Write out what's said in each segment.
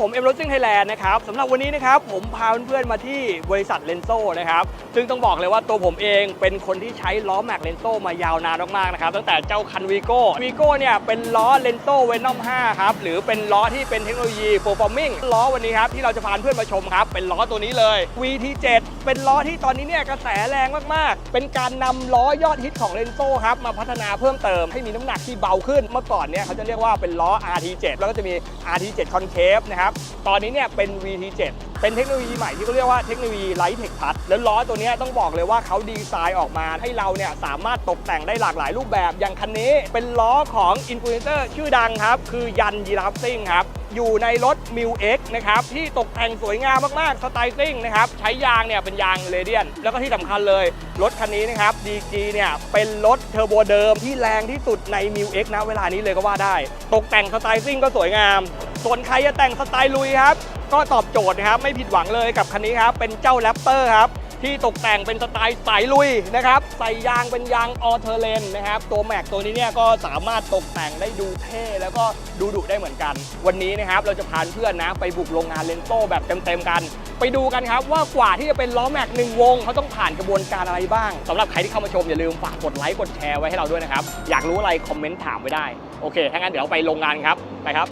ผมเอ็มรถซิ่งไทยแลนด์นะครับสำหรับวันนี้นะครับผมพาเพื่อนๆมาที่บริษัทเลนโซนะครับซึ่งต้องบอกเลยว่าตัวผมเองเป็นคนที่ใช้ล้อแม็กเลนโซมายาวนานมากๆนะครับตั้งแต่เจ้าคันวีโก้วีโก้เนี่ยเป็นล้อเลนโซเวนอม5ครับหรือเป็นล้อที่เป็นเทคโนโลยีโปรฟอร์มิงล้อวันนี้ครับที่เราจะพาเพื่อนมาชมครับเป็นล้อตัวนี้เลย VT7 เป็นล้อที่ตอนนี้เนี่ยกระแสแรงมากๆ เป็นการนำล้อยอดฮิตของเลนโซครับมาพัฒนาเพิ่มเติมให้มีน้ำหนักที่เบาขึ้นเมื่อก่อนเนี่ยเขาจะเรียกว่าเป็นล้อ RT7 แล้วก็จะมี RT7 Concave นะครับตอนนี้เนี่ยเป็น VT7 เป็นเทคโนโลยีใหม่ที่เขาเรียกว่าเทคโนโลยีไลท์เทคพัทแล้วล้อตัวนี้ต้องบอกเลยว่าเขาดีไซน์ออกมาให้เราเนี่ยสามารถตกแต่งได้หลากหลายรูปแบบ อย่างคันนี้เป็นล้อของอินฟลูเอนเซอร์ชื่อดังครับ คือยันยีราฟซิ่งครับ อยู่ในรถ m ิว X นะครับ ที่ตกแต่งสวยงามมาก ๆ สไตล์ซิ่งนะครับ ใช้ยางเนี่ยเป็นยางเรเดียน แล้วก็ที่สำคัญเลย รถคันนี้นะครับ DG เนี่ยเป็นรถเทอร์โบเดิมที่แรงที่สุดใน m ิว X นะเวลานี้เลยก็ว่าได้ ตกแต่งสไตล์ซิ่งก็สวยงาม ส่วนใครจะแต่งสไตล์ลุยครับ ก็ตอบโจทย์นะครับ ไม่ผิดหวังเลยกับคันนี้ครับ เป็นเจ้าแรปเตอร์ครับ ที่ตกแต่งเป็นสไตล์สายลุยนะครับ ใส่ยางเป็นยางออเทอร์เลนนะครับ ตัวแม็กตัวนี้เนี่ยก็สามารถตกแต่งได้ดูเท่ แล้วก็ดูดุได้เหมือนกัน วันนี้นะครับเราจะพาเพื่อนนะไปบุกโรงงานเลนโต้แบบเต็มๆกัน ไปดูกันครับว่ากว่าที่จะเป็นล้อแม็กหนึ่งวงเขาต้องผ่านกระบวนการอะไรบ้างสำหรับใครที่เข้ามาชมอย่าลืมฝากกดไลค์กดแชร์ไว้ให้เราด้วยนะครับอยากรู้อะไรคอมเมนต์ถามไว้ได้โอเคถ้างั้นเดี๋ยวไปโรงงานครับไปครับ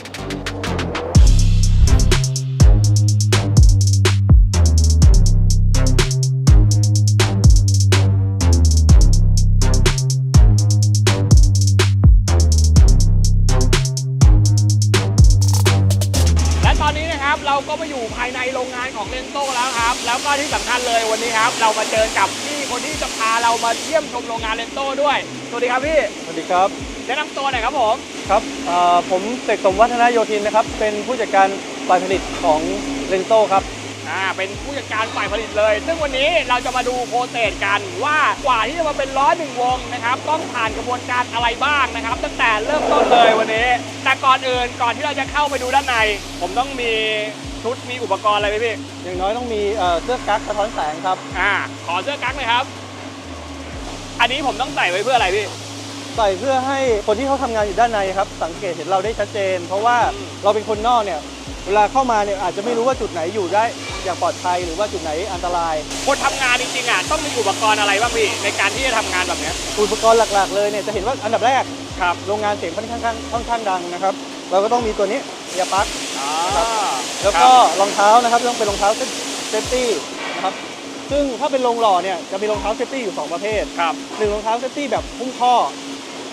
เราก็มาอยู่ภายในโรงงานของเลนโต้แล้วครับ แล้วก็ที่สำคัญเลยวันนี้ครับ เรามาเจอกับพี่คนที่จะพาเรามาเยี่ยมชมโรงงานเลนโต้ด้วย สวัสดีครับพี่ สวัสดีครับแนะนำตัวหน่อยครับผม ครับเอ่อผมเสกสมวัฒนโยธินนะครับ เป็นผู้จัดการฝ่ายผลิตของเรนโซครับอ่าเป็นผู้จัดการฝ่ายผลิตเลย ซึ่งวันนี้เราจะมาดูโปรเซสกันว่ากว่าที่จะมาเป็นล้อหนึ่งวงนะครับต้องผ่านกระบวนการอะไรบ้างนะครับ ตั้งแต่เริ่มต้นเลยวันนี้ แต่ก่อนอื่นก่อนที่เราจะเข้าไปดูด้านใน ผมต้องมี ชุดมีอุปกรณ์อะไรไหมพี่อย่างน้อยต้องมีเอ่อเสื้อกั๊กสะท้อนแสงครับ อ่า ขอเสื้อกั๊กหน่อยครับ อันนี้ผมต้องใส่ไว้เพื่ออะไรพี่ ใส่เพื่อให้คนที่เขาทำงานอยู่ด้านในครับ สังเกตเห็นเราได้ชัดเจน เพราะว่าอืม เราเป็นคนนอกเนี่ยเวลาเข้ามาเนี่ยอาจจะไม่รู้ว่าจุดไหนอยู่ได้อย่างปลอดภัยหรือว่าจุดไหนอันตราย คนทำงานจริงๆอะต้องมีอุปกรณ์อะไรบ้างพี่ในการที่จะทำงานแบบเนี้ยอุปกรณ์หลัก ๆ เลยเนี่ยจะเห็นว่าอันดับแรกครับ โรงงานเสียงค่อนข้างค่อนข้างดังนะครับ เราก็ต้องมีตัวนี้เอียร์ปลั๊กอ๋อ แล้วก็รองเท้านะครับต้องเป็นรองเท้าเซฟตี้นะครับซึ่งถ้าเป็นโรงหล่อเนี่ยจะมีรองเท้าเซฟตี้อยู่ 2 ประเภทครับหนึ่งรองเท้าเซฟตี้แบบพุ่งข้อ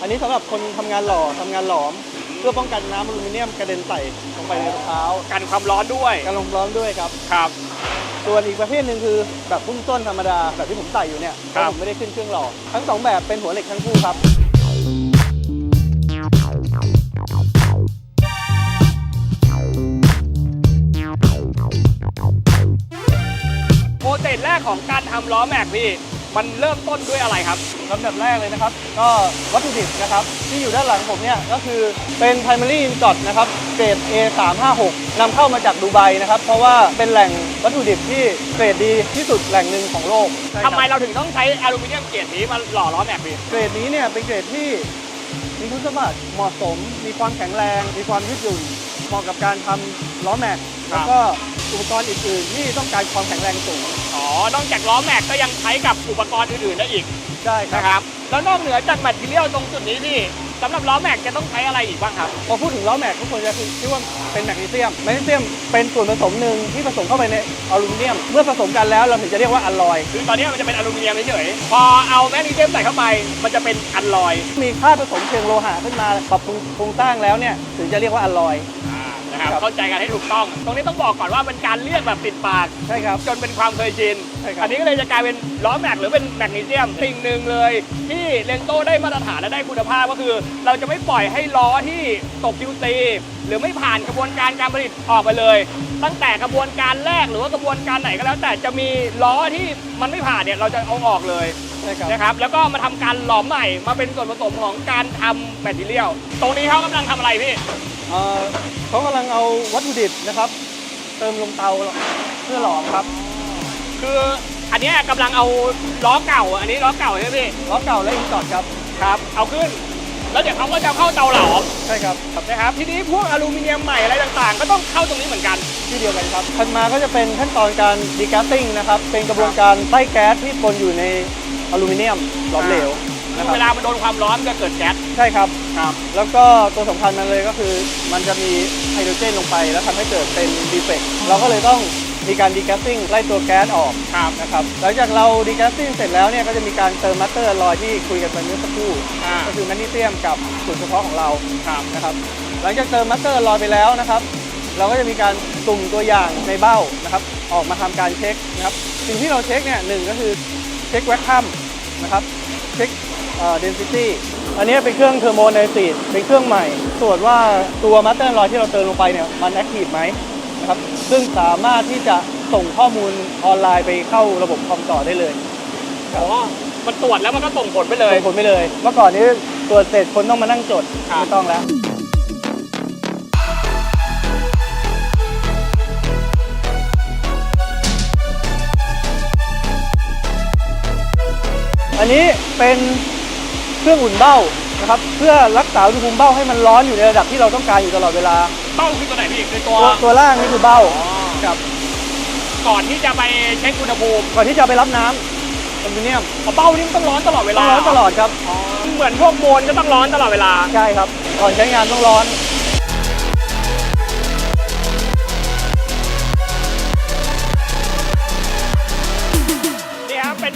อันนี้สำหรับคนทำงานหล่อทำงานหลอม เพื่อป้องกันน้ำอลูมิเนียมกระเด็นใส่ลงไปในรองเท้ากันความร้อนด้วยการลมร้อนด้วยครับครับ ส่วนอีกประเภทหนึ่งคือแบบพุ่งต้นธรรมดาแบบที่ผมใส่อยู่เนี่ยครับผมไม่ได้ขึ้นเครื่องหล่อทั้งสองแบบเป็นหัวเหล็กทั้งคู่ครับ เซสแรกของการทำล้อแม็กพี่ มันเริ่มต้นด้วยอะไรครับลำดับแรกเลยนะครับ ก็วัตถุดิบนะครับ ที่อยู่ด้านหลังผมเนี่ย ก็คือเป็น primary import นะครับเกรด A356 นำเข้ามาจากดูไบนะครับ เพราะว่าเป็นแหล่งวัตถุดิบที่เกรดดีที่สุดแหล่งหนึ่งของโลกใช่คทำรับไมเราถึงต้องใช้อลูมิเนียมเกรดนี้มาหล่อล้อแม็กพี่เกรดนี้เนี่ยเป็นเกรดที่มีคุณสมบัติเหมาะสม มีความแข็งแรง มีความยืดหยุ่นเหมาะกับการทำล้อแม็กแล้วก็ อุปกรณ์อื่นๆ ที่ต้องการความแข็งแรงสูง อ๋อ นอกจากล้อแม็กก็ยังใช้กับอุปกรณ์อื่นๆได้อีกใช่ครับ นะครับ แล้วนอกเหนือจากแมทเทียลตรงจุดนี้พี่สำหรับล้อแม็กจะต้องใช้อะไรอีกบ้างครับ พอพูดถึงล้อแม็กทุกคนจะคิดว่าเป็นแมกนีเซียม แมกนีเซียมเป็นส่วนผสมหนึ่งที่ผสมเข้าไปในอลูมิเนียม เมื่อผสมกันแล้วเราถึงจะเรียกว่าอลลอยคือตอนนี้มันจะเป็นอลูมิเนียมเฉยๆพอเอาแมกนีเซียมใส่เข้าไป มันจะเป็นอัลลอยมีค่าผสมเชิงโลหะขึ้นมาปรับปรุงโครงสร้างแล้วเนี่ยถึงจะเรียกว่าอลลอยอ่า นะครับครับเข้าใจกันให้ถูกต้อง ตรงนี้ต้องบอกก่อนว่าเป็นการเรียกแบบติดปาก ใช่ครับ จนเป็นความเคยชิน ใช่ครับ อันนี้ก็เลยจะกลายเป็นล้อแม็กหรือเป็นแมกนีเซียมสิ่งหนึ่งเลย ที่เลนโต้ได้มาตรฐานและได้คุณภาพก็คือ เราจะไม่ปล่อยให้ล้อที่ตก QC หรือไม่ผ่านกระบวนการการผลิตออกไปเลย ตั้งแต่กระบวนการแรกหรือว่ากระบวนการไหนก็แล้ว แต่จะมีล้อที่มันไม่ผ่านเนี่ยเราจะเอาออกเลย ใช่ครับ นะครับแล้วก็มาทำการหลอมใหม่มาเป็นส่วนผสมของการทำแมทเทียลตรงนี้เขากำลังทำอะไรพี่ เอ่อเขากำลังเอาวัตถุดิบนะครับ เติมลงเตาเพื่อหลอมครับ คืออันเนี้ยกำลังเอาล้อเก่า อันนี้ล้อเก่าใช่ไหมพี่ล้อเก่าและอินจอดครับครับ เอาขึ้น แล้วเดี๋ยวเขาก็จะเข้าเตาหลอมใช่ครับนะครับ ทีนี้พวกอลูมิเนียมใหม่อะไรต่างๆ ก็ต้องเข้าตรงนี้เหมือนกันที่เดียวกันครับถัดมาก็จะเป็นขั้นตอนการดีแกสติ้งนะครับ เป็นกระบวนการไล่แก๊สที่ปนอยู่ในอลูมิเนียมหลอมเหลวนะครับเวลามันโดนความร้อนมันจะเกิดแก๊ส ใช่ครับ ครับ แล้วก็ตัวสำคัญมันเลยก็คือ มันจะมีไฮโดรเจนลงไป แล้วทำให้เกิดเป็นดีเฟกต์เราก็เลยต้องมีการดีแกสติ้งไล่ตัวแก๊สออกครับ นะครับหลังจากเราดีแกสติ้งเสร็จแล้วเนี่ยก็จะมีการเติมมัตเตอร์ลอยที่คุยกันไปเมื่อสักครู่ อ่า ก็คือแมกนีเซียมกับสูตรเฉพาะของเรา ครับ นะครับหลังจากเติมมัตเตอร์ลอยไปแล้วนะครับ เราก็จะมีการสุ่มตัวอย่างในเบ้านะครับ ออกมาทำการเช็คนะครับ สิ่งที่เราเช็คเนี่ยหนึ่งก็คือเช็คแวคคัมนะครับ เช็คเอ่อ density อันนี้เป็นเครื่องเทอร์โมไนซีดเป็นเครื่องใหม่ ตรวจว่าตัวมัตเตอร์ลอยที่เราเติมลงไปเนี่ยมันแอคทีฟไหมนะครับซึ่งสามารถที่จะส่งข้อมูลออนไลน์ไปเข้าระบบคอมต่อได้เลยอ๋อมันตรวจแล้วมันก็ส่งผลไปเลยส่งผลไปเลย เมื่อก่อนนี้ตรวจเสร็จคนต้องมานั่งจดครับไม่ต้องแล้วอันนี้เป็น เครื่องอุ่นเบ้านะครับเพื่อรักษาอุณหภูมิเบ้าให้มันร้อนอยู่ในระดับที่เราต้องการอยู่ตลอดเวลาเป้าคือตัวไหนพี่คือตัวตัวตัวล่างนี่คือเบ้าอ๋อครับก่อนที่จะไปเช็คอุณหภูมิก่อนที่จะเอาไปรับน้ำอลูมิเนียมอ๋อเป้านี่มันต้องร้อนตลอดเวต้อลางร้อนตลอดครับอ๋อเหมือนพวกโมนก็ต้องร้อนตลอดเวลา ใช่ครับก่อนใช้งานต้องร้อน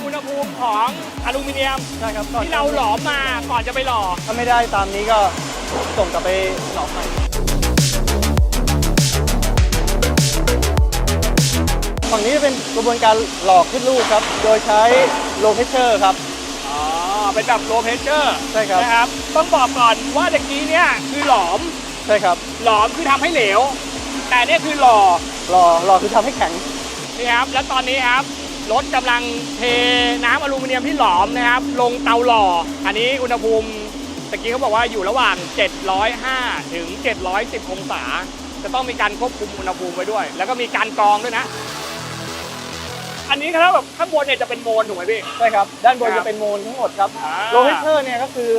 อุณหภูมิของอลูมิเนียมใช่ครับก่อนที่เราหลอมมาก่อนจะไปหล่อ ถ้าไม่ได้ตามนี้ก็ส่งกลับไปหลอมใหม่ฝั่งนี้จะเป็นกระบวนการหลอกขึ้นรูปครับ โดยใช้ low pressure ครับ อ๋อ เป็นแบบโลเพเจอร์ใช่ครับ นะครับ ต้องบอกก่อนว่าตะกี้เนี่ยคือหลอม ใช่ครับ หลอมคือทำให้เหลว แต่เนี่ยคือหล่อ หล่อหล่อคือทำให้แข็ง นี่ครับ แล้วตอนนี้ครับ รถกำลังเทน้ำอลูมิเนียมที่หลอมนะครับ ลงเตาหล่อ อันนี้อุณหภูมิตะกี้เขาบอกว่าอยู่ระหว่าง 705 ถึง 710 องศา จะต้องมีการควบคุมอุณหภูมิไว้ด้วย แล้วก็มีการกรองด้วยนะ อันนี้ถ้าแบบข้างบนเนี่ยจะเป็นโมนถูกไหมพี่ ใช่ครับ ด้านบนครับจะเป็นโมนทั้งหมดครับอ่า low pressure เนี่ยก็คือ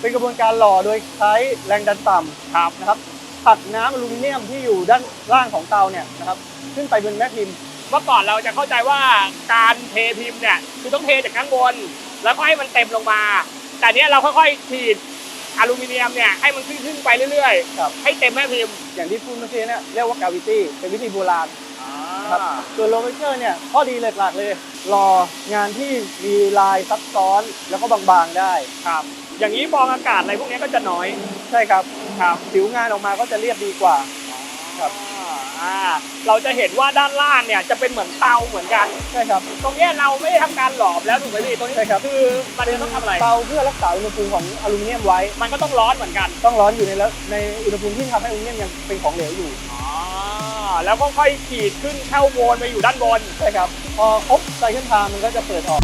เป็นกระบวนการหล่อโดยใช้แรงดันต่ำครับนะครับผลักน้ำอลูมิเนียมที่อยู่ด้านล่างของเตาเนี่ยนะครับขึ้นไปบนแม่พิมพ์ เมื่อก่อนเราจะเข้าใจว่าการเทพิมพ์เนี่ยคือต้องเทจากข้างบน แล้วก็ให้มันเต็มลงมา แต่เนี้ยเราค่อยๆฉีดอลูมิเนียมเนี่ยให้มันขึ้นขึ้นไปเรื่อยครับ ๆ ให้เต็มแม่พิมพ์อย่างที่พูดเมื่อกี้เนี่ยเรียกว่า gravity เป็นวิธีโบราณครับอ่าส่วนโลเปเชอร์เนี่ยข้อดีหลักๆเลย รองานที่มีลายซับซ้อนแล้วก็บางๆได้ ครับ อย่างนี้ฟองอากาศอะไรพวกนี้ก็จะน้อยใช่ครับ ครับ ผิวงานออกมาก็จะเรียบดีกว่า ครับ อ่าเราจะเห็นว่าด้านล่างเนี่ยจะเป็นเหมือนเตาเหมือนกัน ใช่ครับตรงเนี้ยเราไม่ได้ทำการหลอมแล้วถูกไหมพี่ตรงนี้ใช่ครับ คือมันจะต้องทำอะไร เตาเพื่อรักษาอุณหภูมิของอลูมิเนียมไว้ มันก็ต้องร้อนเหมือนกัน ต้องร้อนอยู่ในแล้วในอุณหภูมิที่ทำให้อลูมิเนียมยังเป็นของเหลวอยู่ อ๋อแล้วก็ค่อยขีดขึ้นเข้าโมนไปอยู่ด้านบน ใช่ครับ พอครบไซเคิลไทม์มันก็จะเปิดออก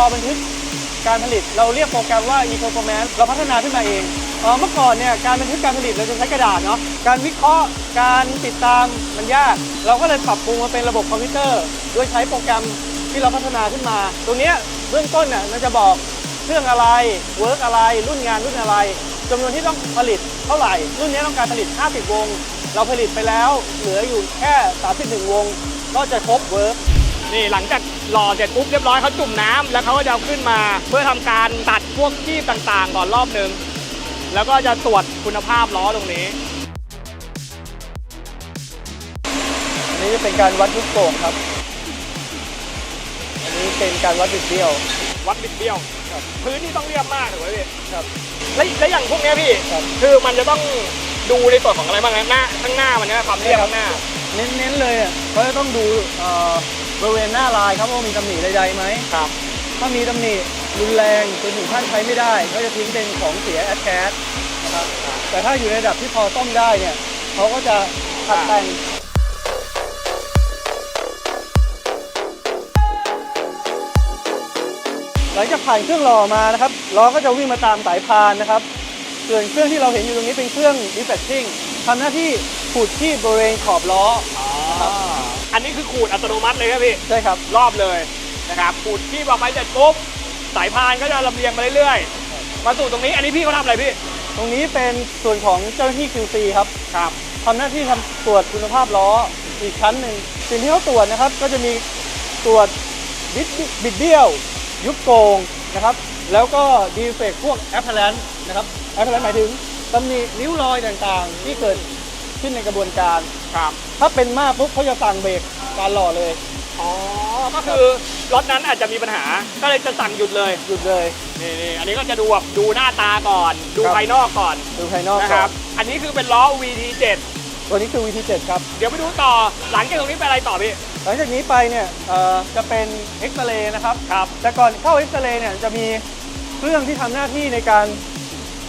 อบันทึกการผลิต เราเรียกโปรแกรมว่า e-performance เราพัฒนาขึ้นมาเองเอ่อเมื่อก่อนเนี่ยการบันทึกการผลิตเราจะใช้กระดาษเนาะการวิเคราะห์การติดตามมันยาก เราก็เลยปรับปรุงมาเป็นระบบคอมพิวเตอร์โดยใช้โปรแกรมที่เราพัฒนาขึ้นมา ตรงเนี้ยเบื้องต้นน่ะมันจะบอกเครื่องอะไรเวิร์กอะไร รุ่นงานรุ่นอะไรจำนวนที่ต้องผลิตเท่าไหร่ รุ่นนี้ต้องการผลิต 50 วง เราผลิตไปแล้ว เหลืออยู่แค่ 31 วง ก็จะครบเวิร์ก นี่หลังจากหล่อเสร็จปุ๊บเรียบร้อยเขาจุ่มน้ำแล้วเขาก็จะเอาขึ้นมา เพื่อทำการตัดพวกคีบต่างๆ ก่อนรอบหนึ่งแล้วก็จะตรวจคุณภาพล้อตรงนี้อันนี้จะเป็นการวัดลูกโป่งครับ อันนี้เป็นการวัดบิดเบี้ยว วัดบิดเบี้ยวครับพื้นนี่ต้องเรียบมากถูกไหมพี่ครับแล้วแล้วอย่างพวกเนี้ยพี่ครับคือมันจะต้องดูในส่วนของอะไรบ้างนะหน้าข้างหน้ามันเนี่ยความเรียบข้างหน้า เน้นๆเลยอะเขาจะต้องดูเอ่อ บริเวณหน้าลายครับว่ามีตำหนิใดๆไหมครับถ้ามีตำหนิรุนแรงจนถึงขั้นใช้ไม่ได้ ก็จะทิ้งเป็นของเสียแอดแคสนะครับแต่ถ้าอยู่ในระดับที่พอซ่อมได้เนี่ยเขาก็จะขัดแต่งหลังจากผ่านเครื่องหล่อมานะครับล้อก็จะวิ่งมาตามสายพานนะครับ ส่วนเครื่องที่เราเห็นอยู่ตรงนี้เป็นเครื่อง deflecting ทำหน้าที่ขูดที่บริเวณขอบล้อครับ อันนี้คือขูดอัตโนมัติเลยครับพี่ ใช่ครับ รอบเลยนะครับ ขูดที่บอกไปเสร็จปุ๊บ สายพานก็จะลำเลียงมาเรื่อยๆ มาสู่ตรงนี้ อันนี้พี่เขาทำอะไรพี่ ตรงนี้เป็นส่วนของเจ้าหน้าที่ QC ครับครับทำหน้าที่ทำตรวจคุณภาพล้ออีกชั้นหนึ่งสิ่งที่เขาตรวจนะครับ ก็จะมีตรวจบิดบิดเบี้ยว ยุบโกงนะครับ แล้วก็ดีเฟกพวกแอปเปิลนนะครับแอปเปิลนหมายถึงตำหนินิ้วรอยต่างๆ ที่เกิดขึ้นในกระบวนการครับ ถ้าเป็นมากปุ๊บเขาจะสั่งเบรกการหล่อเลย อ๋อ ก็คือรถนั้นอาจจะมีปัญหา ก็เลยจะสั่งหยุดเลย หยุดเลย นี่นี่อันนี้ก็จะดูแบบดูหน้าตาก่อน ดูครับ ภายนอกก่อนดูภายนอกนะคก่อรับ นอันนี้คือเป็นล้อ VT7 ตัวนี้คือ VT7 ครับ เดี๋ยวไปดูต่อ หลังจากตรงนี้เป็นอะไรต่อพี่ หลังจากนี้ไปเนี่ยเอ่อจะเป็นเอ็กซเรย์นะครับ ครับ แต่ก่อนเข้าเอ็กซเรย์เนี่ยจะมีเครื่องที่ทำหน้าที่ในการ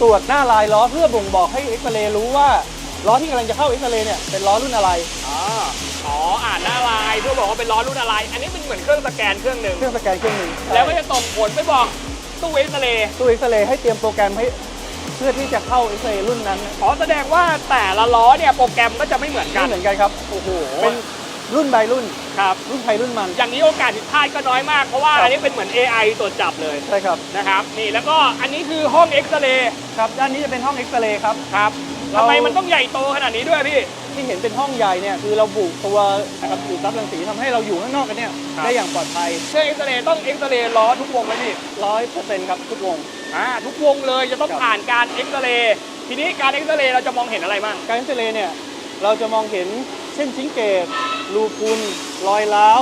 ตรวจหน้าลายล้อเพื่อบ่งบอกให้เอ็กซเรย์รู้ว่า ล้อที่กำลังจะเข้าเอ็กซเรย์เนี่ยเป็นล้อรุ่นอะไรอ๋ออ๋ออ่านหน้าลายเพื่อบอกว่าเป็นล้อรุ่นอะไร อันนี้เป็นเหมือนเครื่องสแกนเครื่องหนึ่งเครื่องสแกนเครื่องหนึ่งแล้วก็จะส่งผลไปบอกตู้เอ็กซเรย์ตู้เอ็กซเรย์ให้เตรียมโปรแกรมให้เพื่อที่จะเข้าเอ็กซเรย์รุ่นนั้นอ๋อแสดงว่าแต่ละล้อเนี่ยโปรแกรมก็จะไม่เหมือนกัไม่นเหมือนกันครับโอ้โหเป็นรุ่นใบรุ่น ครับ รุ่นไทยรุ่นมันอย่างนี้โอกาสผิดพลาดก็น้อยมาก เพราะว่าครับอันนี้เป็นเหมือน AI ตรวจจับเลยใช่ครับนะครับนี่แล้วก็อันนี้คือห้องเอ็กซเรย์ครับด้านนี้จะเป็นห้องเอ็กซเรย์ครับครับเรา ทำไมมันต้องใหญ่โตขนาดนี้ด้วยพี่ ที่เห็นเป็นห้องใหญ่เนี่ยคือเราบุกตัวนะครับดูดซับรังสีทำให้เราอยู่ข้างนอกกันเนี่ยครับ ได้อย่างปลอดภัยเครื่องเอ็กซเรย์ต้องเอ็กซเรย์ล้อทุกวงไหมพี่ร้อยเปอร์เซ็นต์ครับทุกวง อ่าทุกวงเลยจะต้องครับ ผ่านการเอ็กซเรย์ทีนี้การเอ็กซเรย์เราจะมองเห็นอะไรบ้างการเอ็กซเรย์เนี่ยเราจะมองเห็นเช่นชิ้นเกตรูพุนรอยร้าว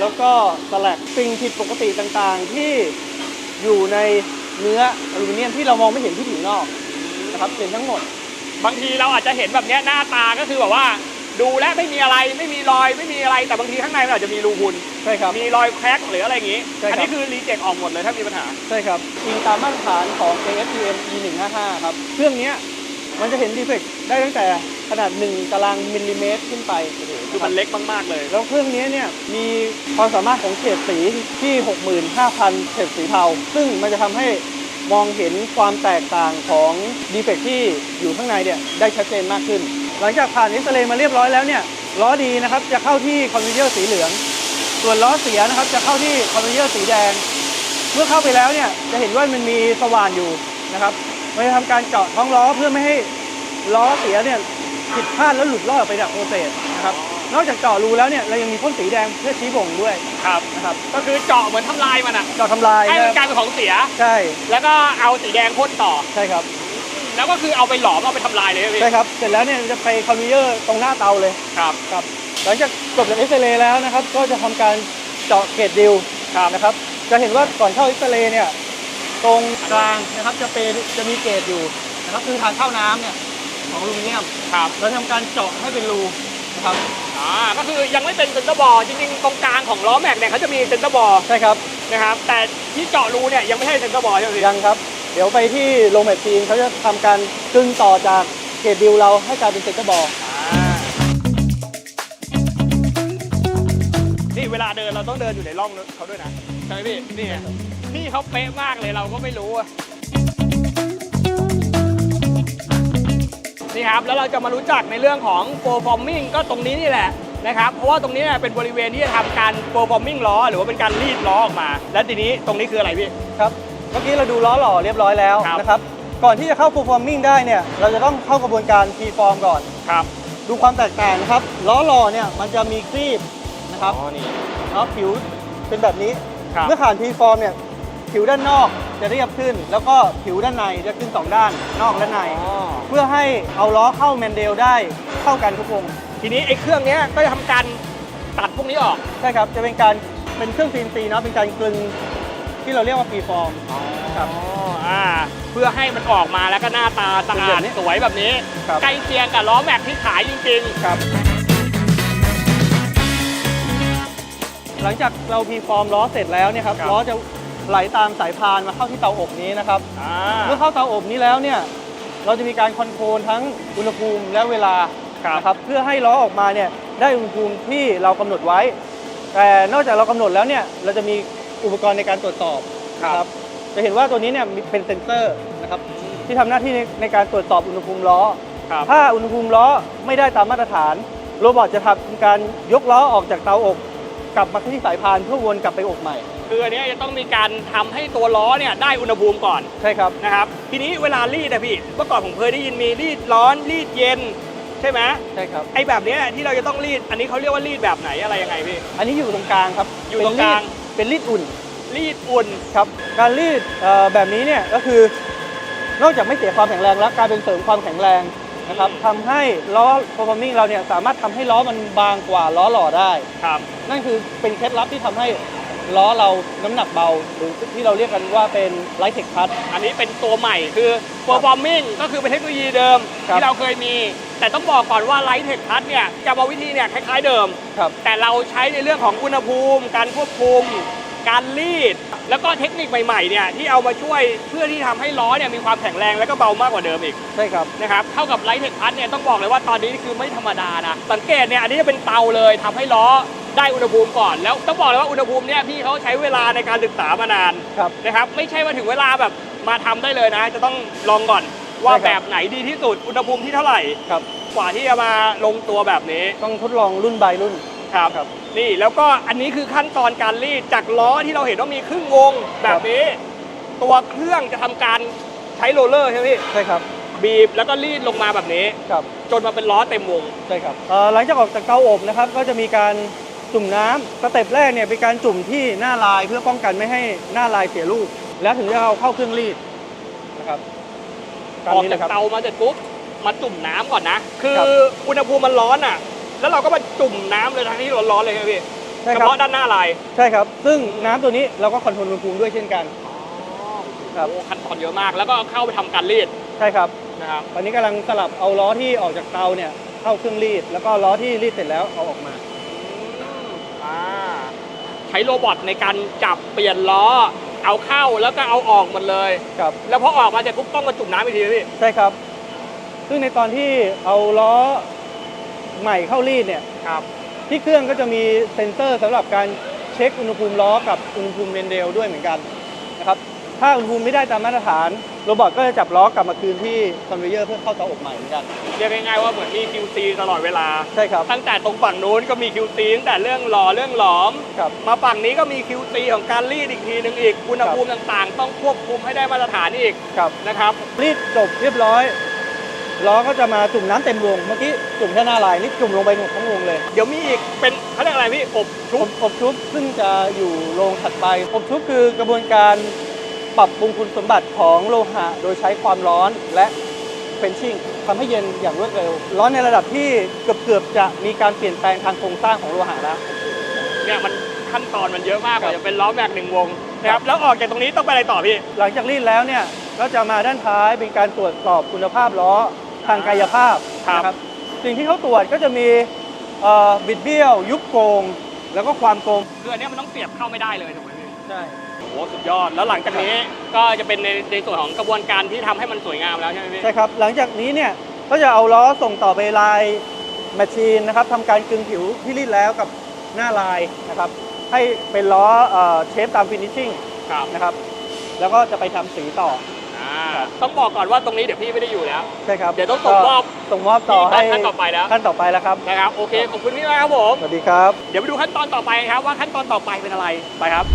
แล้วก็สลักสิ่งผิดปกติต่างๆ ที่อยู่ในเนื้ออลูมิเนียมที่เรามองไม่เห็นที่ผิวนอกนะครับเห็นทั้งหมด บางทีเราอาจจะเห็นแบบเนี้ยหน้าตาก็คือแบบว่า ดูและไม่มีอะไรไม่มีรอยไม่มีอะไรแต่บางทีข้างในมันอาจจะมีรูพุนใช่ครับ มีรอยแคร็กหรืออะไรอย่างงี้ ใช่ครับ อันี้คือรีเจ็คออกหมดเลยถ้ามีปัญหา ใช่ครับอิงตามมาตรฐานของ ASTM E155 ครับ เครื่องเนี้ยมันจะเห็นดีเฟกต์ได้ตั้งแต่ขนาด 1 ตารางมิลลิเมตรขึ้นไปคือมันเล็กมากๆเลย แล้วเครื่องนี้เนี่ยมีความสามารถของเฉดสีที่ 65,000 เฉดสีเทา ซึ่งมันจะทำให้ มองเห็นความแตกต่างของดีเฟกที่อยู่ข้างในเนี่ยได้ชัดเจนมากขึ้น หลังจากผ่านเอ็กซเรย์มาเรียบร้อยแล้วเนี่ยล้อดีนะครับจะเข้าที่คอนเวเยอร์สีเหลือง ส่วนล้อเสียนะครับจะเข้าที่คอนเวเยอร์สีแดง เมื่อเข้าไปแล้วเนี่ยจะเห็นว่ามันมีสว่านอยู่นะครับมันจะทำการเจาะท้องล้อเพื่อไม่ให้ล้อเสียเนี่ยผิดพลาดแล้วหลุดลอดออกไปจากโปรเซสนะครับ นอกจากเจาะรูแล้วเนี่ยเรายังมีพ่นสีแดงเพื่อชี้บ่งด้วยครับ นะครับก็คือเจาะเหมือนทำลายมันอะเจาะทำลายให้มันนะกลายเป็นของเสีย ใช่ แล้วก็เอาสีแดงพ่นต่อ ใช่ครับ แล้วก็คือเอาไปหลอมเอาไปทำลายเลยใช่ไหมใช่พี่ครับ เสร็จแล้วเนี่ยจะไปคอนเวเยอร์ตรงหน้าเตาเลย ครับ ครับ หลังจากจบจากเอ็กซเรย์แล้วนะครับ ก็จะทำการเจาะเกรดดิวครับนะครับ จะเห็นว่าก่อนเข้าเอ็กซเรย์เนี่ย ตรงกลางนะครับจะเป็นจะมีเกรดอยู่นะครับ คือทางเข้าน้ำเนี่ยของอลูมิเนียมครับเราทำการเจาะให้เป็นรูนะครับอ่า ก็คือยังไม่เป็นเซนเตอร์บอลจริงๆ ตรงกลางของล้อแม็กเนี่ยเขาจะมีเซนเตอร์บอลใช่ครับนะครับแต่ที่เจาะรูเนี่ยยังไม่ใช่เซนเตอร์บอลใช่ไหมพี่ยังครับ เดี๋ยวไปที่โรงแมชชีนเขาจะทำการกึ่งต่อจากเกรดดิวเราให้กลายเป็นเซนเตอร์บอลอ่านี่เวลาเดินเราต้องเดินอยู่ในร่องเขาด้วยนะใช่ไหมพี่นี่ไงพี่เขาเป๊ะมากเลยเราก็ไม่รู้อะ นี่ครับแล้วเราจะมารู้จักในเรื่องของ performing ก็ตรงนี้นี่แหละนะครับเพราะว่าตรงนี้เนี่ยเป็นบริเวณที่จะทำการ performing ล้อ หรือว่าเป็นการรีดล้อออกมา และทีนี้ตรงนี้คืออะไรพี่ ครับ เมื่อกี้เราดูล้อหล่อเรียบร้อยแล้วครับ นะครับ ก่อนที่จะเข้า performing ได้เนี่ย เราจะต้องเข้ากระบวนการ P-form ก่อน ครับ ดูความแตกต่างนะครับ ล้อหล่อเนี่ยมันจะมีครีบนะครับอ๋อนี่แล้วผิวเป็นแบบนี้ ครับ เมื่อผ่าน P-form เนี่ย ผิวด้านนอกจะเรียบขึ้น แล้วก็ผิวด้านในจะขึ้นสองด้านนอกและในอ๋อเพื่อให้เอาล้อเข้าแมนเดลได้เข้ากันทุกวงทีนี้ไอ้เครื่องเนี้ยก็จะทำการตัดพวกนี้ออกใช่ครับจะเป็นการเป็นเครื่อง CNC เนาะเป็นการกลึงที่เราเรียกว่า P-form ครับ อ๋ออ่าเพื่อให้มันออกมาแล้วก็หน้าตาสะอาเป็นแบดบนี้สวยแบบนี้ ครับ ใกล้เคียงกับล้อแม็กที่ขายจริงครับ หลังจากเราพีฟอร์มล้อเสร็จแล้วเนี่ยครับครับล้อจะ ไหลตามสายพานมาเข้าที่เตาอบนี้นะครับๆอ่าเมื่อเข้าเตาอบนี้แล้วเนี่ยเราจะมีการคอนโทรลทั้งอุณหภูมิและเวลานะครับเพื่อให้ล้อออกมาเนี่ยได้อุณหภูมิที่เรากำหนดไว้ แต่นอกจากเรากำหนดแล้วเนี่ยเราจะมีอุปกรณ์ในการตรวจสอบนะครับจะเห็นว่าตัวนี้เนี่ยมีเป็นเซ็นเซอร์นะครับที่ทำหน้าที่ในในการตรวจสอบอุณหภูมิล้อ ครับ ถ้าอุณหภูมิล้อไม่ได้ตามมาตรฐาน โรบอทจะทำการยกล้อออกจากเตาอบ กลับมาที่สายพานเพื่อวนกลับไปอบใหม่ คืออันเนี้ยจะต้องมีการทำให้ตัวล้อเนี่ยได้อุณหภูมิก่อนใช่ครับนะครับ ทีนี้เวลารีดนะพี่เมื่อก่อนผมเคยได้ยินมีรีดร้อนรีดเย็นใช่ไหมใช่ครับไอ้แบบเนี้ยที่เราจะต้องรีดอันนี้เขาเรียกว่ารีดแบบไหนอะไรยังไงพี่อันนี้อยู่ตรงกลางครับอยู่ตรงกลางเป็นรีดอุ่น รีดอุ่นครับการรีดเอ่อแบบนี้เนี่ยก็คือนอกจากไม่เสียความแข็งแรงแล้วกลายเป็นเสริมความแข็งแรงนะครับอืมทำให้ล้อ performing เราเนี่ยสามารถทำให้ล้อมันบางกว่าล้อหล่อได้ครับนั่นคือเป็นเคล็ดลับที่ทำให้ ล้อเราน้ำหนักเบา หรือที่เราเรียกกันว่าเป็น light tech cut อันนี้เป็นตัวใหม่คือ performing ก็คือเป็นเทคโนโลยีเดิม ครับ ที่เราเคยมี แต่ต้องบอกก่อนว่า Light Tech Touch เนี่ยกรรมวิธีเนี่ยคล้ายๆเดิม ครับ แต่เราใช้ในเรื่องของอุณหภูมิ การควบคุม การรีด แล้วก็เทคนิคใหม่ๆเนี่ยที่เอามาช่วยเพื่อที่ทำให้ล้อเนี่ยมีความแข็งแรงและก็เบามากกว่าเดิมอีกใช่ครับ นะครับเท่ากับไลท์เทคพัทเนี่ยต้องบอกเลยว่าตอนนี้คือไม่ธรรมดานะ สังเกตเนี่ยอันนี้จะเป็นเตาเลยทำให้ล้อ ได้อุณหภูมิก่อน แล้วต้องบอกเลยว่าอุณหภูมิเนี่ยพี่เขาใช้เวลาในการศึกษามานานครับนะครับไม่ใช่ว่าถึงเวลาแบบมาทำได้เลยนะ จะต้องลองก่อนว่าใช่ครับแบบไหนดีที่สุดอุณหภูมิที่เท่าไหร่ครับกว่าที่จะมาลงตัวแบบนี้ต้องทดลองรุ่น by รุ่นครับครับนี่แล้วก็อันนี้คือขั้นตอนการรีดจากล้อที่เราเห็นว่ามีครึ่งวงแบบนี้ ตัวเครื่องจะทำการใช้โรลเลอร์ใช่ไหมพี่ใช่ครับบีบแล้วก็รีดลงมาแบบนี้ครับจนมาเป็นล้อเต็มวงใช่ครับเอ่อหลังจากออกจากเตาอบนะครับก็จะมีการ จุ่มน้ำสเต็ปแรกเนี่ยเป็นการจุ่มที่หน้าลายเพื่อป้องกันไม่ให้หน้าลายเสียรูปแล้วถึงจะเอาเข้าเครื่องรีดนะครับตามออกนี้จานะกครับเตามาเสร็จปุ๊บมาจุ่มน้ำก่อนนะ คือครับอุณหภูมิมันร้อนอะ แล้วเราก็มาจุ่มน้ำเลยทั้งที่ร้อนๆเลยครับพี่ใช่เฉครับพาะด้านหน้าลาย ใช่ครับ ซึ่งน้ำตัวนี้เราก็คอนโทรลอุณหภูมิด้วยเช่นกันครับโอ้ขั้นตอนเยอะมาก แล้วก็เข้าไปทำการรีด ใช่ครับนะครับตอนนี้กำลังสลับเอาล้อที่ออกจากเตาเนี่ยเข้าเครื่องรีด แล้วก็ล้อที่รีดเสร็จแล้วเอาออกมาอ่า ใช้โรบอทในการจับเปลี่ยนล้อ เอาเข้าแล้วก็เอาออกหมดเลย ครับ แล้วพอออกมาเสร็จปุ๊บต้องมาจุ่มน้ำอีกทีไหมพี่ ใช่ครับ ซึ่งในตอนที่เอาล้อใหม่เข้ารีดเนี่ย ครับ ที่เครื่องก็จะมีเซ็นเซอร์สำหรับการเช็คอุณหภูมิล้อกับอุณหภูมิเรนเดลด้วยเหมือนกันนะครับ ถ้าอุณหภูมิไม่ได้ตามมาตรฐาน โรบอทก็จะจับล้อกลับมาคืนที่คอนเวเยอร์เพื่อเข้าเตาอบใหม่เหมือนกัน เรียกง่ายๆว่าเหมือนมี QC ตลอดเวลา ใช่ครับ ตั้งแต่ตรงฝั่งนู้นก็มี QC ตั้งแต่เรื่องหล่อเรื่องหลอม ครับ มาฝั่งนี้ก็มี QC ของการรีดอีกทีหนึ่งอีกอุณหภูมิต่างๆ ต้องควบคุมให้ได้มาตรฐานอีกครับ นะครับ รีดจบเรียบร้อยล้อก็จะมาจุ่มน้ำเต็มวง เมื่อกี้จุ่มแค่หน้าลายนี่จุ่มลงไปหมดทั้งวงเลย เดี๋ยวมีอีกเป็นเขาเรียกอะไรพี่อบชุอบบอบชุบซึ่งจะอยู่โรงถัดไปอบชุบคือกระบวนการ ปรับปรุงคุณสมบัติของโลหะ โดยใช้ความร้อนและเฟนชิ่งทำให้เย็นอย่างรวดเร็ว ร้อนในระดับที่เกือบๆจะมีการเปลี่ยนแปลงทางโครงสร้างของโลหะแล้ว เนี่ยมันขั้นตอนมันเยอะมากกว่าครับจะเป็นล้อแม็กหนึ่งวงนะครับแล้วออกจากตรงนี้ต้องไปอะไรต่อพี่ หลังจากรีดแล้วเนี่ยก็จะมาด้านท้ายเป็นการตรวจสอบคุณภาพล้อทางกายภาพครับ นะครับสิ่งที่เขาตรวจก็จะมีเอ่อบิดเบี้ยว ยุบโกง แล้วก็ความโกงคืออันเนี้ยมันต้องเสียบเข้าไม่ได้เลยถูกไหมพี่ ใช่โอ้โหสุดยอด แล้วหลังจากนี้ก็จะเป็นในในส่วนของกระบวนการที่ทำให้มันสวยงามแล้วใช่ไหมพี่ ใช่ครับ หลังจากนี้เนี่ยก็จะเอาล้อส่งต่อไปลายแมชชีนนะครับทำการกึงผิวที่รีดแล้วกับหน้าลายนะครับ ให้เป็นล้อเอ่อเชฟตามฟินิชชิ่งครับนะครับ แล้วก็จะไปทำสีต่ออ่าต้องบอกก่อนว่าตรงนี้เดี๋ยวพี่ไม่ได้อยู่แล้ว ใช่ครับเดี๋ยวต้องส่งมอบก็ส่งมอบต่อให้ขั้นต่อไปแล้ว ขั้นต่อไปแล้วครับ นะครับ โอเค ขอบคุณพี่มากครับผม สวัสดีครับ เดี๋ยวไปดูขั้นตอนต่อไปครับว่าขั้นตอนต่อไปเป็นอะไร ไปครับ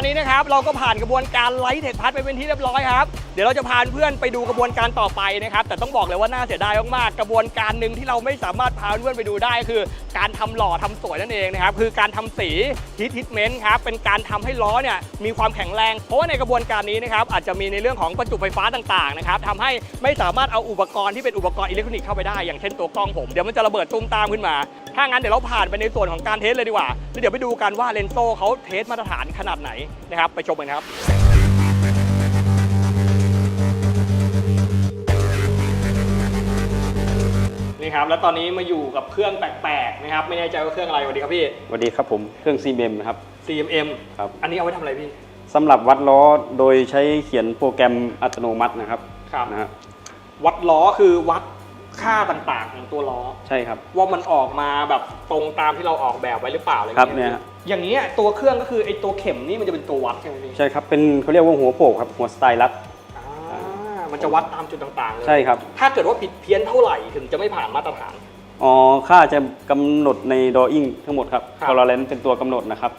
อนนี้นะครับเราก็ผ่านกระบวนการไลท์เทคพัทไปเป็นที่เรียบร้อยครับ เดี๋ยวเราจะพาเพื่อนไปดูกระบวนการต่อไปนะครับ แต่ต้องบอกเลยว่าน่าเสียดายมากๆ กระบวนการหนึ่งที่เราไม่สามารถพาเพื่อนไปดูได้ คือการทำหล่อทำสวยนั่นเองนะครับ คือการทำสีฮิตฮิตเมนต์ครับ เป็นการทำให้ล้อเนี่ยมีความแข็งแรง เพราะว่าในกระบวนการนี้นะครับอาจจะมีในเรื่องของประจุไฟฟ้าต่างๆนะครับทำให้ไม่สามารถเอาอุปกรณ์ที่เป็นอุปกรณ์อิเล็กทรอนิกส์เข้าไปได้ อย่างเช่นตัวกล้องผม เดี๋ยวมันจะระเบิดตุ้มตามขึ้นมาถ้างั้นเดี๋ยวเราผ่านไปในส่วนของการเทสเลยดีกว่าแล้วเดี๋ยวไปดูกันว่าเลนโซเขาเทสมาตรฐานขนาดไหนนะครับไปชมกันครับนี่ครับแล้วตอนนี้มาอยู่กับเครื่องแปลกๆนะครับไม่แน่ใจว่าเครื่องอะไรสวัสดีครับพี่ สวัสดีครับผมเครื่อง CBM นะครับ CMM ครับ อันนี้เอาไว้ทำอะไรพี่สำหรับวัดล้อโดยใช้เขียนโปรแกรมอัตโนมัตินะครับครับนะฮะวัดล้อคือวัด ค่าต่างๆของตัวล้อ ใช่ครับ ว่ามันออกมาแบบตรงตามที่เราออกแบบไว้หรือเปล่าอะไรครับงี้เนี่ยอย่างนี้ยตัวเครื่องก็คือไอ้ตัวเข็มนี่มันจะเป็นตัววัดใช่ไหมพี่ใช่ครับ เป็นเขาเรียกว่าหัวโปกครับ หัวสไตลัสอ่ามันจะวัดตามจุดต่างๆเลยใช่ครับ ถ้าเกิดว่าผิดเพี้ยนเท่าไหร่ถึงจะไม่ผ่านมาตรฐาน อ๋อ ค่าจะกำหนดในดออิ่งทั้งหมดครับครับ คอร์เรนเป็นตัวกำหนดนะครับ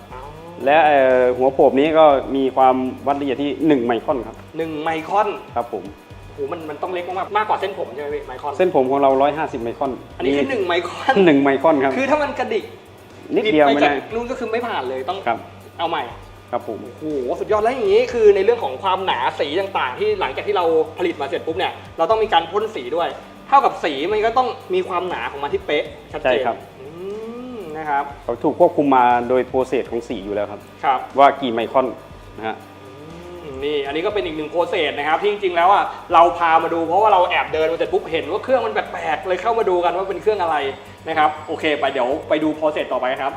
และเอ่อหัวโปบนี้ก็มีความวัดละเอียดที่ 1 ไมครอนครับ หนึ่งไมครอน ครับผม โหมันมันต้องเล็กมากๆมากกว่าเส้นผมใช่ไหมพี่ไมครอนเส้นผมของเรา 150 ไมครอนอันนี้แค่หนึ่งไมครอนหนึ่งไมครอนครับ คือถ้ามันกระดิกนิดเดียวไปไม่จากได้นู่นก็คือไม่ผ่านเลยต้องครับเอาใหม่ครับผมโอ้โหสุดยอดแล้วอย่างนี้คือในเรื่องของความหนาสีต่างๆ ที่หลังจากที่เราผลิตมาเสร็จปุ๊บเนี่ยเราต้องมีการพ่นสีด้วย เท่ากับสีมันก็ต้องมีความหนาของมันที่เป๊ะชัดเจใช่นครับอืมนะครับเขาถูกควบคุมมาโดยโปรเซสของสีอยู่แล้วครับ ครับว่ากี่ไมครอนนะฮะอืม นี่อันนี้ก็เป็นอีกหนึ่งโปรเซสนะครับที่จริงๆแล้วอะเราพามาดูเพราะว่าเราแอบเดินมาเสร็จปุ๊บเห็นว่าเครื่องมันแปลกๆเลยเข้ามาดูกันว่าเป็นเครื่องอะไรนะครับโอเค ไปเดี๋ยวไปดูโปรเซสต่อไปครับ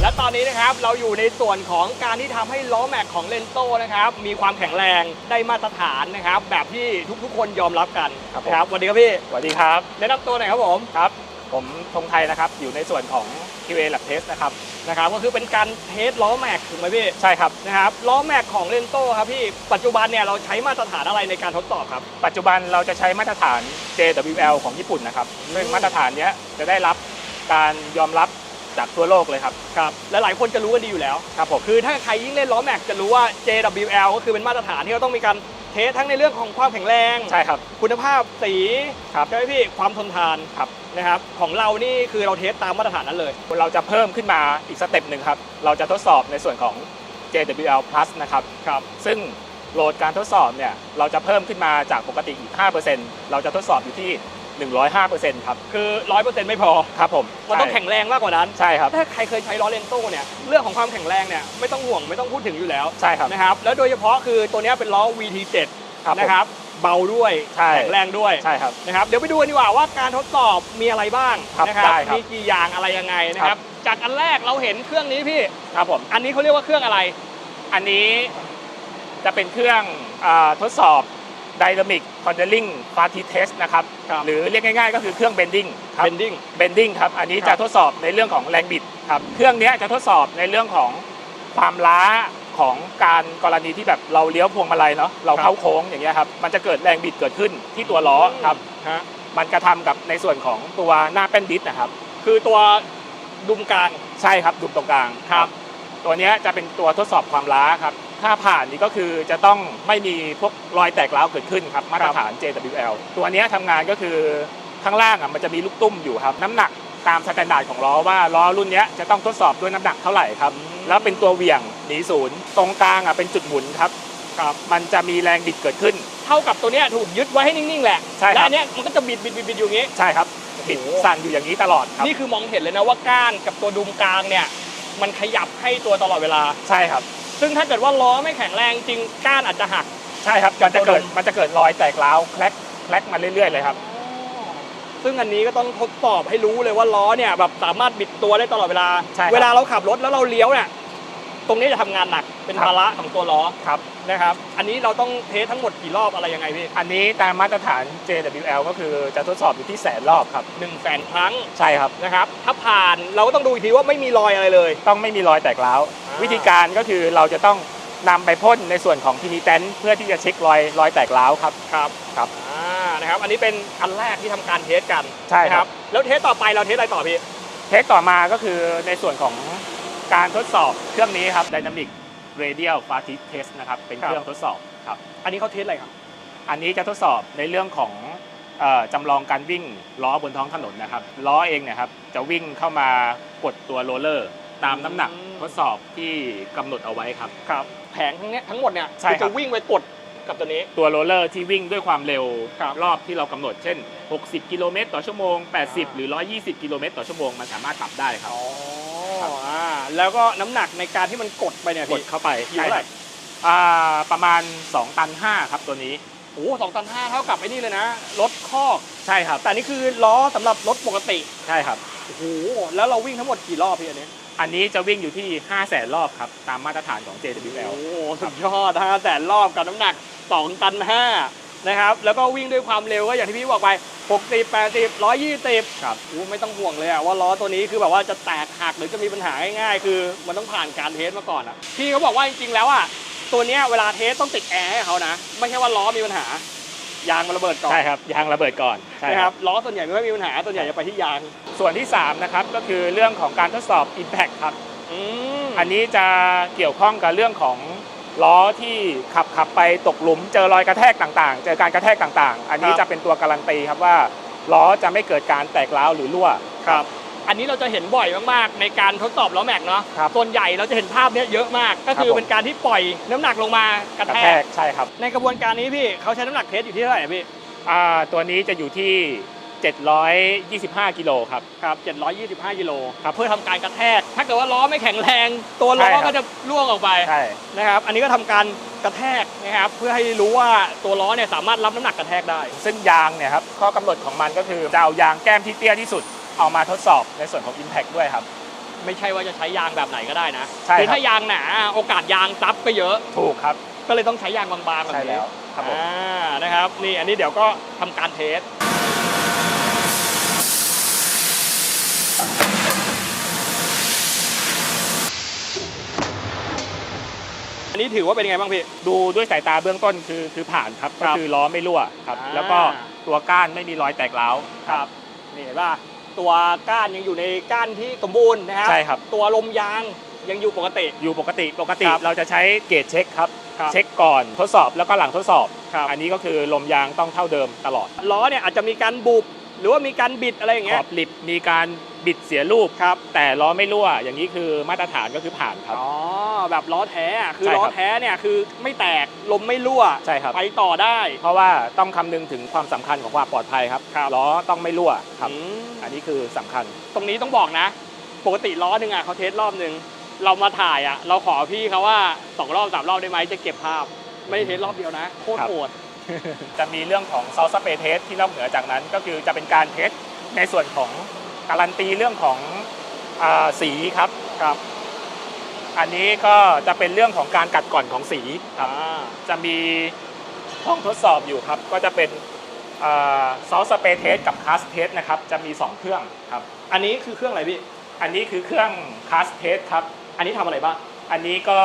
และตอนนี้นะครับเราอยู่ในส่วนของการที่ทำให้ล้อแม็กของเลนโต้นะครับมีความแข็งแรงได้มาตรฐานนะครับแบบที่ทุกๆ คนยอมรับกันครับผม นะครับสวัสดีครับพี่สวัสดีครับแนะนำตัวหน่อยครับผม ครับ ผมธงไทยนะครับ อยู่ในส่วนของ QA Lab Test นะครับนะครับ ก็คือเป็นการเทสล้อแม็กถูกไหมพี่ ใช่ครับนะครับล้อแม็กของเลนโต้ครับพี่ปัจจุบันเนี่ยเราใช้มาตรฐานอะไรในการทดสอบครับ ปัจจุบันเราจะใช้มาตรฐาน JWL ของญี่ปุ่นนะครับซึ่งมาตรฐานเนี้ยจะได้รับการยอมรับ จากทั่วโลกเลยครับ ครับและหลายคนจะรู้กันดีอยู่แล้ว ครับผม คือถ้าใครยิ่งเล่นล้อแม็กจะรู้ว่า JWL ก็คือเป็นมาตรฐานที่เราต้องมีการเทสทั้งในเรื่องของความแข็งแรง ใช่ครับ คุณภาพสีครับใช่ไหมพี่ความทนทานครับนะครับของเรานี่คือเราเทสตามมาตรฐานนั้นเลย เราจะเพิ่มขึ้นมาอีกสเต็ปหนึ่งครับ เราจะทดสอบในส่วนของ JWL Plus นะครับครับ ซึ่งโหลดการทดสอบเนี่ยเราจะเพิ่มขึ้นมาจากปกติอีก 5%เราจะทดสอบอยู่ที่ 105%ครับ คือ 100%ไม่พอ ครับผมมันต้องใช่แข็งแรงมากกว่านั้น ใช่ครับ ถ้าใครเคยใช้ล้อเลนโต้เนี่ยเรื่องของความแข็งแรงเนี่ยไม่ต้องห่วงไม่ต้องพูดถึงอยู่แล้วใช่ครับ นะครับแล้วโดยเฉพาะคือตัวเนี้ยเป็นล้อ VT7 ครับผมนะครับเบาด้วยใช่ แข็งแรงด้วยใช่ครับ นะครับเดี๋ยวไปดูกันดีกว่าว่าการทดสอบมีอะไรบ้างครับนะครัได้ครับมีกี่อย่างอะไรยังไงนะคครัรับ บจากอันแรกเราเห็นเครื่องนี้พี่ ครับผม อันนี้เขาเรียกว่าเครื่องอะไร อันนี้จะเป็นเครื่องอาทดสอบ Dynamic Contouring Party Test นะครับครับหรือเรียกง่ายๆ ก็คือเครื่อง Bending ครับ bending Bending ครับอันนี้ครัจะบทดสอบในเรื่องของแรงบิดครับเครื่องเนี้ยจะทดสอบในเรื่องของความล้าของการกรณีที่แบบเราเลี้ยวพวงมาลัยเนาะเราเข้าโค้งอย่างเงี้ยครับมันจะเกิดแรงบิดเกิดขึ้นที่ตัวล้อครับฮะมันกระทำกับในส่วนของตัวหน้าแป้นดิสนะครับ คือตัวดุมกลางใช่ครับดุมตรงกลางครับ ตัวเนี้ยจะเป็นตัวทดสอบความล้าครับ ถ้าผ่านนี่ก็คือจะต้องไม่มีพวกรอยแตกร้าวเกิดขึ้นครับมาตรฐาน JWL ตัวเนี้ยทำงานก็คือข้างล่างอะมันจะมีลูกตุ้มอยู่ครับ น้ำหนักตามสแตนดาร์ดของล้อว่าล้อรุ่นเนี้ยจะต้องทดสอบด้วยน้ำหนักเท่าไหร่ครับ แล้วเป็นตัวเหวี่ยงหนีศูนย์ตรงกลางอะเป็นจุดหมุนครับครับมันจะมีแรงบิดเกิดขึ้น เท่ากับตัวเนี้ยถูกยึดไว้ให้นิ่งๆแหละใช่ครับและอันเนี้ยมันก็จะบิดบิดบิดบิดอยู่อย่างงี้ ใช่ครับบิดโอ้โห สั่นอยู่อย่างนี้ตลอดครับนี่คือมองเห็นเลยนะว่าก้านกับตัวดุมกลางเนี่ยมันขยับให้ตัวตลอดเวลา ใช่ครับ ซึ่งถ้าเกิดว่าล้อไม่แข็งแรงจริงก้านอาจจะหัก ใช่ครับมันจะเกิดตัวดมมันจะเกิดรอยแตกร้าวแคลกแคลกมาเรื่อยๆเลยครับ ซึ่งอันนี้ก็ต้องทดสอบให้รู้เลยว่าล้อเนี่ยแบบสามารถบิดตัวได้ตลอดเวลา ใช่ครับ เวลาเราขับรถแล้วเราเลี้ยวเนี่ยตรงนี้จะทำงานหนักเป็นครับภาระของตัวล้อครับ นะครับ อันนี้เราต้องเทสทั้งหมดกี่รอบอะไรยังไงพี่อันนี้ตามมาตรฐาน JWL ก็คือจะทดสอบอยู่ที่แสนรอบครับ หนึ่งแสนครั้งใช่ครับ นะครับ ถ้าผ่านเราก็ต้องดูอีกทีว่าไม่มีรอยอะไรเลย ต้องไม่มีรอยแตกร้าวอ่า วิธีการก็คือเราจะต้องนำไปพ่นในส่วนของพินิเตนเพื่อที่จะเช็ครอยรอยแตกร้าวครับครับครับอ่านะครับ อันนี้เป็นอันแรกที่ทำการเทสกันใช่ครับนะแล้วเทสต่อไปเราเทสอะไรต่อพี่เทสต่อมาก็คือในส่วนของการทดสอบเครื่องนี้ครับ Dynamic Radial Fatigue Test นะครับเป็นเครื่องทดสอบครับอันนี้เขาเทสอะไรครับ อันนี้จะทดสอบในเรื่องของเอ่อจำลองการวิ่งล้อบนท้องถนนนะครับล้อเองเนะครับจะวิ่งเข้ามากดตัวโรลเลอร์ ตามน้ำหนักอืม ทดสอบที่กำหนดเอาไว้ครับ ครับแผงทั้งเนี้ยทั้งหมดเนี่ยใช่คือครัจะบวิ่งไปกดกับตัวนี้ ตัวโรลเลอร์ที่วิ่งด้วยความเร็วครับรอบที่เรากำหนดเช่น 60 กิโลเมตรต่อชั่วโมง 80 หรือ 120 กิโลเมตรต่อชั่วโมงมันสามารถปรับได้ครับอ๋อครับ อ่าแล้วก็น้ำหนักในการที่มันกดไปเนี่ยกพี่ดเข้าไปอยู่เท่าไหร่ครับอ่าประมาณ 2 ตัน 5 ครับตัวนี้โอ้สองตันห้าเท่ากับไอ้นี่เลยนะรถคอกใช่ครับแต่นี่คือล้อสำหรับรถปกติใช่ครับ โอ้โหแล้วเราวิ่งทั้งหมดกี่รอบพี่อันนี้ อันนี้จะวิ่งอยู่ที่ 5 0 0แสนรอบครับ ตามมาตรฐานของ JWL โอ้โหสุดยอด5แสนรอบกับน้ำหนัก 2 ตัน 5 นะครับ แล้วก็วิ่งด้วยความเร็วก็อย่างที่พี่บอกไป 60 80 120ครับโอ้ไม่ต้องห่วงเลยอะว่าล้อตัวนี้คือแบบว่าจะแตกหักหรือจะมีปัญหาง่ายๆ คือมันต้องผ่านการเทสมาก่อนอะพี่เขาบอกว่าจริงๆแล้วอะตัวเนี้ยเวลาเทสต้องติดแอร์ให้เขานะ ไม่ใช่ว่าล้อมีปัญหา ยางมันระเบิดก่อนใช่ครับยางระเบิดก่อนใช่นะคครัรับบล้อส่วนใหญ่ไม่ค่อยมีปัญหาส่วนใหญ่จะไปที่ยาง ส่วนที่3นะครับก็คือเรื่องของการทดสอบ Impact ครับอืมอันนี้จะเกี่ยวข้องกับเรื่องของล้อที่ขับขับไปตกหลุม เจอรอยกระแทกต่างๆ เจอการกระแทกต่างๆ อันนี้จะเป็นตัวการันตีครับว่าล้อจะไม่เกิดการแตกร้าวหรือรั่วครับ อันนี้เราจะเห็นบ่อยมากๆ ในการทดสอบล้อแม็กเนาะครับส่วนใหญ่เราจะเห็นภาพเนี้ยเยอะมาก ก็คือครับผม เป็นการที่ปล่อยน้ำหนักลงมากระกระแทแทกก ใช่ครับในกระบวนการนี้พี่เขาใช้น้ำหนักเทสอยู่ที่เท่าไหร่อะพี่อ่าตัวนี้จะอยู่ที่ 725 กิโลครับ ครับ725กิโลครับเพื่อทำการกระแทก ถ้าเกิดว่าล้อไม่แข็งแรง ตัวล้อใช่ครับ ก็จะร่วงออกไปใช่ นะครับ อันนี้ก็ทำการกระแทกนะครับเพื่อให้รู้ว่าตัวล้อเนี่ยสามารถรับน้ำหนักกระแทกได้ ซึ่งยางเนี่ยครับข้อกำหนดของมันก็คือจะเอายางแก้มที่เตี้ยที่สุด เอามาทดสอบในส่วนของ Impact ด้วยครับ ไม่ใช่ว่าจะใช้ยางแบบไหนก็ได้นะใช่ครับ คือถ้ายางหนาโอกาสยางซับก็เยอะ ถูกครับ ก็เลยต้องใช้ยางบางๆแบบใช่นี้แล้วครับผมอ่านะครับนี่อันนี้เดี๋ยวก็ทำการเทส อันนี้ถือว่าเป็นไงบ้างพี่ ดูด้วยสายตาเบื้องต้นคือคือผ่านครับครัก็บคือล้อไม่รั่วครับ อ่า แล้วก็ตัวก้านไม่มีรอยแตกร้าวครับนี่เห็นป่ะ ตัวก้านยังอยู่ในก้านที่สมบูรณ์นะครับ ใช่ครับ ตัวลมยางยังอยู่ปกติ อยู่ปกติปกติครับเราจะใช้เกจเช็คครับ ครับเช็คก่อนทดสอบแล้วก็หลังทดสอบ ครับ อันนี้ก็คือลมยางต้องเท่าเดิมตลอดล้อเนี่ยอาจจะมีการบุบหรือว่ามีการบิดอะไรอย่างขเงี้อยบลิบมีการ บิดเสียรูปครับ แต่ล้อไม่รั่ว อย่างนี้คือมาตรฐานก็คือผ่านครับ อ๋อ แบบล้อแท้อะคือใช่ครับ ล้อแท้เนี่ยคือไม่แตกลมไม่รั่ว ใช่ครับ ไปต่อได้เพราะว่าต้องคำนึงถึงความสำคัญของความปลอดภัยครับครับล้อต้องไม่รั่วครับ อืมอันนี้คือสำคัญ ตรงนี้ต้องบอกนะ ปกติล้อหนึ่งอะเขาเทสรอบหนึ่งเรามาถ่ายอะ เราขอพี่เขาว่าสองรอบสามรอบได้ไหมจะเก็บภาพ ไม่ได้เทสรอบเดียวนะโคตรครับ โหด จะมีเรื่องของซอ s สเปเทสที่นอกเหนือจากนั้นก็คือจะเป็นการเทสในส่วนของ การันตีเรื่องของอาสีครับครับ อันนี้ก็จะเป็นเรื่องของการกัดก่อนของสีครับอ่าจะมีห้องทดสอบอยู่ครับ ก็จะเป็นซอ s สเปเทสกับคัสเทสนะครับ จะมี 2 เครื่องครับ อันนี้คือเครื่องอะไรพี่ อันนี้คือเครื่องคัสเทสครับ อันนี้ทำอะไรบ้าง อันนี้ก็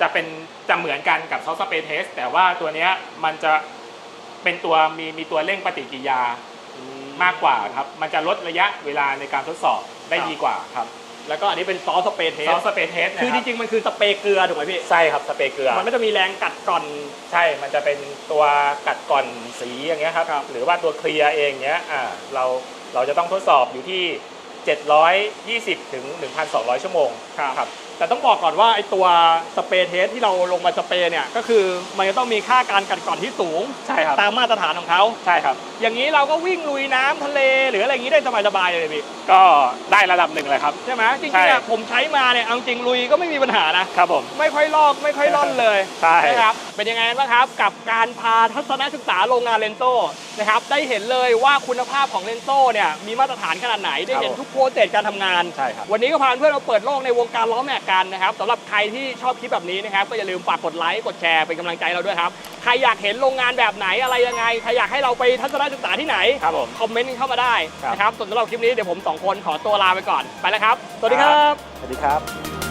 จะเป็นจะเหมือนกันกับซอ s สเปเทสแต่ว่าตัวเนี้ยมันจะเป็นตัวมีมีตัวเร่งปฏิกิริยา มากกว่าครับ มันจะลดระยะเวลาในการทดสอบได้ครับดีกว่าครับแล้วก็อันนี้เป็นซอสสเปรย์เทซสอ s สเปเทสนะคือคจรับริงๆ มันคือสเปรย์เกลือถูกไหมพี่ ใช่ครับสเปรย์เกลือ มันไม่จะมีแรงกัดก่อน ใช่ มันจะเป็นตัวกัดก่อนสีอย่างเงี้ยครับครับหรือว่าตัวเคลียร์เองเงี้ยอ่าเราเราจะต้องทดสอบอยู่ที่ 720ถึง1,200 ชั่วโมงครับ แต่ต้องบอกก่อนว่าไอตัวสเปรย์เทสที่เราลงมาสเปรย์เนี่ยก็คือมันจะต้องมีค่าการกัดก่อนที่สูง ใช่ครับตามมาตรฐานของเขาใช่ครับ อย่างนี้เราก็วิ่งลุยน้ำทะเล หรืออะไรอย่างนี้ได้สบายๆเลยพี่ก็ได้ระดับหนึ่งเลยครับ ใช่ไหมจริงใช่ๆอะผมใช้มาเนี่ยเอาจริงลุยก็ไม่มีปัญหานะครับผมไม่ค่อยลอกไม่ค่อยล่อนเลยใช่นะครับเป็นยังไงบ้างครับ กับการพาทัศนศึกษาโรงงานเลนโซนะครับได้เห็นเลยว่าคุณภาพของเลนโซเนี่ยมีมาตรฐานขนาดไหนได้เห็นทุกโปรเซสการทำงานใช่ครับวันนี้ก็พาเพื่อนมาเปิดโลกในวงการล้อแม็กกันนะครับสำหรับใครที่ชอบคลิปแบบนี้นะครับ ก็อย่าลืมฝากกดไลค์กดแชร์เป็นกำลังใจเราด้วยครับ ใครอยากเห็นโรงงานแบบไหนอะไรยังไง ใครอยากให้เราไปทัศนศึกษาที่ไหนครับผมคอมเมนต์กันเข้ามาได้ครับนะครับส่วนสำหรับคลิปนี้เดี๋ยวผมสองคนขอตัวลาไปก่อนไปแล้วครับ สวัสดีครับ สวัสดีครับ